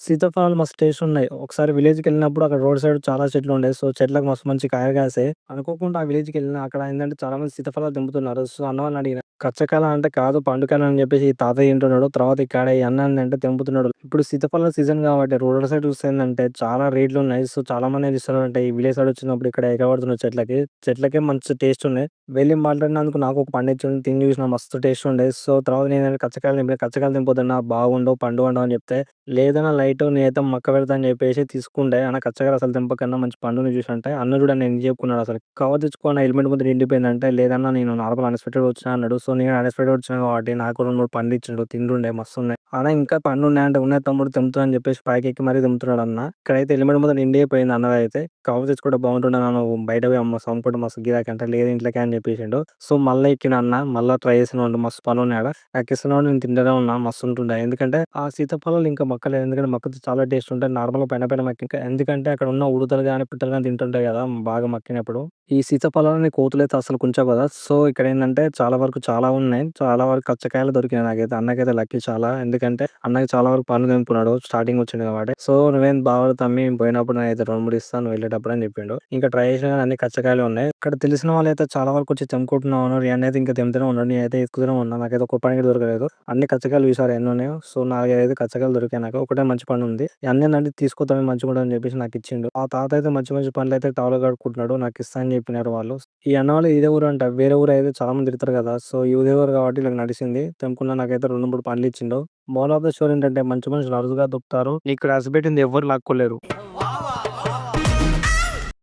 సీతాఫలాలు మస్తు టేస్ట్ ఉన్నాయి. ఒకసారి విలేజ్‌కెళ్ళినప్పుడు అక్కడ రోడ్ సైడ్ చాలా చెట్లు ఉండే. సో, చెట్లకు మస్తు మంచి కాయలు కాసాయి. అనుకోకుండా ఆ విలేజ్‌కెళ్ళిన అక్కడ ఏందంటే చాలా మంది సీతాఫలాలు తెంపుతున్నారు. సో, అన్నవాళ్ళని అడిగిన. కచ్చకాయలు అంటే కాదు పండు అని చెప్పేసి ఈ తాతయ్య తింటున్నాడు. తర్వాత ఇక్కడ ఈ అన్న ఏందంటే తెంపుతున్నాడు. ఇప్పుడు సీతాఫలాల సీజన్ కాబట్టి రోడ్ సైడ్ చూస్తే ఏందంటే చాలా రేట్లు ఉన్నాయి. సో, చాలా మంది ఏం చేస్తున్నారంటే ఈ విలేజ్ సైడ్ వచ్చినప్పుడు ఇక్కడ ఎగబడుతున్నారు చెట్లకి. చెట్లకే మంచి టేస్ట్ ఉన్నాయి. వెళ్ళి మాట్లాడినందుకు నాకు ఒక పండు ఇచ్చిండు. తిని చూసిన మస్తు టేస్ట్ ఉండే. సో, తర్వాత నేనైనా కచ్చకాయలు తెంపిన. కచ్చకాయలు తెంపొద్దన్నా బాగుండవు పండు వండవు అని చెప్తే లేదన్నా లైట్ నేనైతే మక్క పెడతా అని చెప్పేసి తీసుకుంటే అన్న కచ్చకాయలు అసలు తెంపకన్నా మంచి పండుని చూసి అంటే అన్న చూడండి ఎన్ని చెప్పుకున్నాడు అసలు. కవర్ తెచ్చుకో అన్న హెల్మెట్ ముందు నిండిపోయిందంటే లేదన్నా నేను నార్మల్ అన్‌ఎక్స్‌పెక్టెడ్ వచ్చినా అన్నాడు. సో, నేను అన్‌ఎక్స్‌పెక్టెడ్ వచ్చినా కాబట్టి నాకు 2, 3 పండ్లు ఇచ్చిండు. తింటుండే మస్తున్నాయి. అన్న ఇంకా పండ్లు ఉన్నాయంటే ఉన్నాయి తమ్ముడు తెంపుతా అని చెప్పేసి పైకెక్కి మరీ తెంపుతున్నాడు అన్న. ఇక్కడైతే హెల్మెట్ ముందు నిండిపోయింది అన్నదైతే. కవర్ తెచ్చుకుంటే బాగుంటుండే అన్న బయట పోయి అమ్మ కూడా మస్తు గిరాకీ అంటే లేదు ఇంట్లోకే అని చెప్పేసిండు. సో, మళ్ళీ ఎక్కిన అన్న. మళ్ళీ ట్రై చేసినాడు మస్తు పండ్లున్నాయి ఆడ. ఎక్కిస్తున్నాడు నేను తింటూనే ఉన్నా మస్తుంటుండే. ఎందుకంటే ఆ సీతాఫలాలు ఇంకా మక్కలేదు. ఎందుకంటే మక్కితే చాలా టేస్ట్ ఉంటాయి. నార్మల్‌గా పైన పైన మక్కిక ఎందుకంటే అక్కడ ఉన్న ఉడతలు కానీ పిట్టలు కానీ తింటుంటాయి కదా! బాగా మక్కినప్పుడు. ఈ సీతాఫలాలని కోతులైతే అసలు కుంచవు కదా! సో, ఇక్కడేందంటే చాలా వరకు చాలా ఉన్నాయి. చాలా వరకు కచ్చకాయలు దొరికినాయి నాకైతే. అన్నకైతే లక్కీ చాలా. ఎందుకంటే అన్నకి చాలా వరకు పండ్లు తెంపుకున్నాడు. స్టార్టింగ్ వచ్చిండు కాబట్టి. సో, నువ్వేం బాధపడకు తమ్మీ పోయినప్పుడు నేనైతే 2, 3 ఇస్తాను నువ్వు వెళ్ళేటప్పుడు అని చెప్పిండు. ఇంకా ట్రై చేసినా అన్ని కచ్చకాయలే ఉన్నాయి. ఇక్కడ తెలిసిన వాళ్ళైతే చాలా వరకు వచ్చి తెంపుకుంటున్నా ఉన్నారు. ఈ ఇంకా తెంపుతూనే ఉన్నాడు. నేనైతే ఎక్కుతూనే ఉన్నా. నాకైతే ఒక్క పండు కూడా దొరకలేదు. అన్ని కచ్చకాయలు చూసారా ఎన్నున్నాయో. సో, 4, 5 కచ్చకాయలు దొరికాయి నాకు. ఒకటే మంచి పండు ఉంది. ఈ అన్న ఏందంటే తీసుకో తమ్మీ మంచిగుంటది అని చెప్పేసి నాకిచ్చిండు. ఆ తాత అయితే మంచి మంచి పండ్లయితే టవల్‌లో కడుక్కుంటున్నాడు. నాకిస్తా అని చెప్పినారు వాళ్ళు. ఈ అన్న వాళ్ళు ఇదే అంట వేరే ఊరైతే చాలా మంది తిడతారు కదా! సో, ఇదే ఊరు కాబట్టి వీళ్ళకి నడిచింది తెంపుకున్న నాకైతే రెండు మూడు పనులు ఇచ్చిండు. మోల్ ఆఫ్ ద షోర్ ఏంటంటే మంచి మనుషులు అరుదుగా దొరుకుతారు. నీకు రాసిపెట్టింది ఎవరు లాక్కోలేరు.